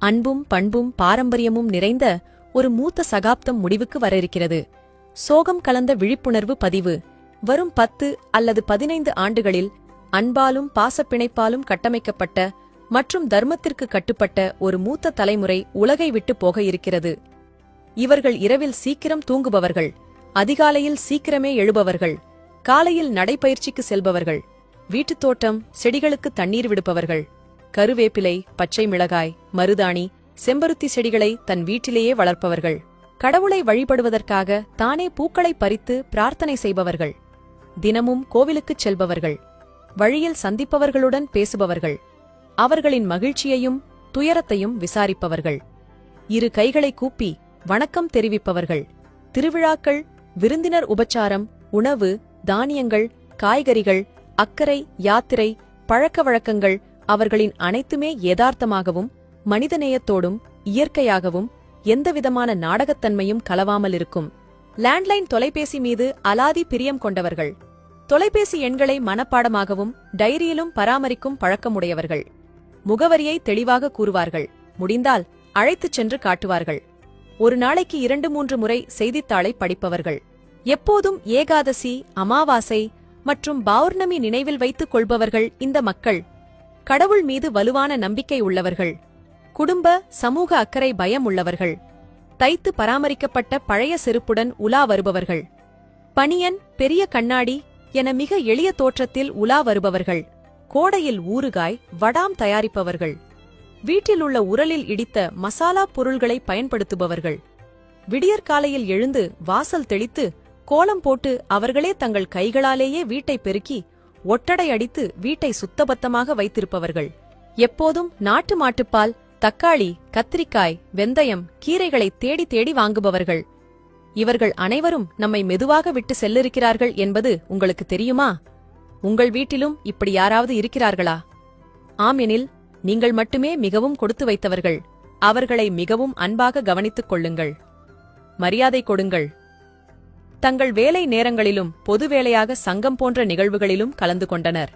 அன்பும் பண்பும் பாரம்பரியமும் நிறைந்த ஒரு மூத்த சகாப்தம் முடிவுக்கு வர இருக்கிறது சோகம் கலந்த விழிப்புணர்வு பதிவு. வரும் பத்து அல்லது பதினைந்து ஆண்டுகளில் அன்பாலும் பாசப்பிணைப்பாலும் கட்டமைக்கப்பட்ட மற்றும் தர்மத்திற்கு கட்டுப்பட்ட ஒரு மூத்த தலைமுறை உலகை விட்டு போக இருக்கிறது. இவர்கள் இரவில் சீக்கிரம் தூங்குபவர்கள். அதிகாலையில் சீக்கிரமே எழுபவர்கள். காலையில் நடைபயிற்சிக்கு செல்பவர்கள். வீட்டுத் தோட்டம் செடிகளுக்கு தண்ணீர் விடுப்பவர்கள் கருவேப்பிலை பச்சை மிளகாய் மருதாணி செம்பருத்தி செடிகளை தன் வீட்டிலேயே வளர்ப்பவர்கள். கடவுளை வழிபடுவதற்காக தானே பூக்களை பறித்து பிரார்த்தனை செய்பவர்கள். தினமும் கோவிலுக்குச் செல்பவர்கள். வழியில் சந்திப்பவர்களுடன் பேசுபவர்கள். அவர்களின் மகிழ்ச்சியையும் துயரத்தையும் விசாரிப்பவர்கள். இரு கைகளை கூப்பி வணக்கம் தெரிவிப்பவர்கள். திருவிழாக்கள் விருந்தினர் உபச்சாரம் உணவு தானியங்கள் காய்கறிகள் அக்கறை யாத்திரை பழக்க வழக்கங்கள் அவர்களின் அனைத்துமே யதார்த்தமாகவும் மனிதநேயத்தோடும் இயற்கையாகவும் எந்தவிதமான நாடகத்தன்மையும் கலவாமல் இருக்கும். லேண்ட்லைன் தொலைபேசி மீது அலாதி பிரியம் கொண்டவர்கள். தொலைபேசி எண்களை மனப்பாடமாகவும் டைரியிலும் பராமரிக்கும் பழக்கமுடையவர்கள். முகவரியை தெளிவாக கூறுவார்கள். முடிந்தால் அழைத்துச் சென்று காட்டுவார்கள். ஒரு நாளைக்கு இரண்டு மூன்று முறை செய்தித்தாளை படிப்பவர்கள். எப்போதும் ஏகாதசி அமாவாசை மற்றும் பௌர்ணமி நினைவில் வைத்துக் கொள்பவர்கள் இந்த மக்கள். கடவுள் மீது வலுவான நம்பிக்கை உள்ளவர்கள். குடும்ப சமூக அக்கறை பயம் உள்ளவர்கள். தைத்து பராமரிக்கப்பட்ட பழைய செருப்புடன் உலா வருபவர்கள். பனியன் பெரிய கண்ணாடி என மிக எளிய தோற்றத்தில் உலா வருபவர்கள். கோடையில் ஊறுகாய் வடாம் தயாரிப்பவர்கள். வீட்டில் உள்ள உரலில் இடித்த மசாலா பொருள்களை பயன்படுத்துபவர்கள். விடியற்காலையில் எழுந்து வாசல் தெளித்து கோலம் போட்டு அவர்களே தங்கள் கைகளாலேயே வீட்டை பெருக்கி ஒட்டடை அடித்து வீட்டை சுத்தபத்தமாக வைத்திருப்பவர்கள். எப்போதும் நாட்டு மாட்டுப்பால் தக்காளி கத்திரிக்காய் வெந்தயம் கீரைகளை தேடி தேடி வாங்குபவர்கள். இவர்கள் அனைவரும் நம்மை மெதுவாக விட்டு செல்லிருக்கிறார்கள் என்பது உங்களுக்கு தெரியுமா? உங்கள் வீட்டிலும் இப்படி யாராவது இருக்கிறார்களா? ஆம் எனில் நீங்கள் மட்டுமே மிகவும் கொடுத்து வைத்தவர்கள். அவர்களை மிகவும் அன்பாக கவனித்துக் கொள்ளுங்கள். மரியாதை கொடுங்கள். தங்கள் வேலை நேரங்களிலும் பொது வேலையாக சங்கம் போன்ற நிகழ்வுகளிலும் கலந்து கொண்டனர்.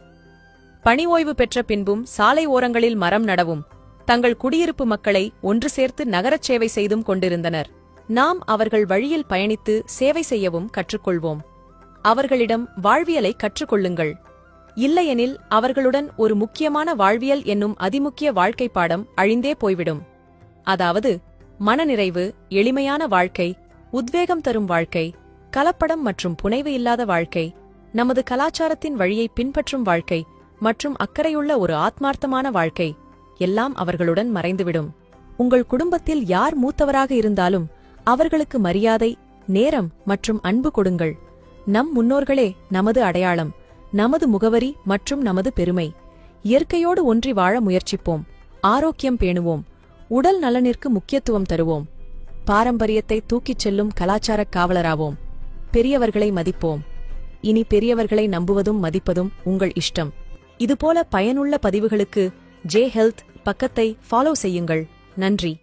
பணி ஓய்வு பெற்ற பின்பும் சாலை ஓரங்களில் மரம் நடவும் தங்கள் குடியிருப்பு மக்களை ஒன்று சேர்த்து நகரச் சேவை செய்தும் கொண்டிருந்தனர். நாம் அவர்கள் வழியில் பயணித்து சேவை செய்யவும் கற்றுக்கொள்வோம். அவர்களிடம் வாழ்வியலை கற்றுக்கொள்ளுங்கள். இல்லையெனில் அவர்களுடன் ஒரு முக்கியமான வாழ்வியல் என்னும் அதிமுக்கிய வாழ்க்கை பாடம் அழிந்தே போய்விடும். அதாவது மனநிறைவு எளிமையான வாழ்க்கை உத்வேகம் தரும் வாழ்க்கை கலப்படம் மற்றும் புனைவு இல்லாத வாழ்க்கை நமது கலாச்சாரத்தின் வழியை பின்பற்றும் வாழ்க்கை மற்றும் அக்கறையுள்ள ஒரு ஆத்மார்த்தமான வாழ்க்கை எல்லாம் அவர்களுடன் மறைந்துவிடும். உங்கள் குடும்பத்தில் யார் மூத்தவராக இருந்தாலும் அவர்களுக்கு மரியாதை நேரம் மற்றும் அன்பு கொடுங்கள். நம் முன்னோர்களே நமது அடையாளம் நமது முகவரி மற்றும் நமது பெருமை. இயற்கையோடு ஒன்றி வாழ முயற்சிப்போம் ஆரோக்கியம் பேணுவோம் உடல் நலனிற்கு முக்கியத்துவம் தருவோம். பாரம்பரியத்தை தூக்கிச் செல்லும் கலாச்சாரக் காவலராவோம். பெரியவர்களை மதிப்போம். இனி பெரியவர்களை நம்புவதும் மதிப்பதும் உங்கள் இஷ்டம். இதுபோல பயனுள்ள பதிவுகளுக்கு ஜே ஹெல்த் பக்கத்தை ஃபாலோ செய்யுங்கள். நன்றி.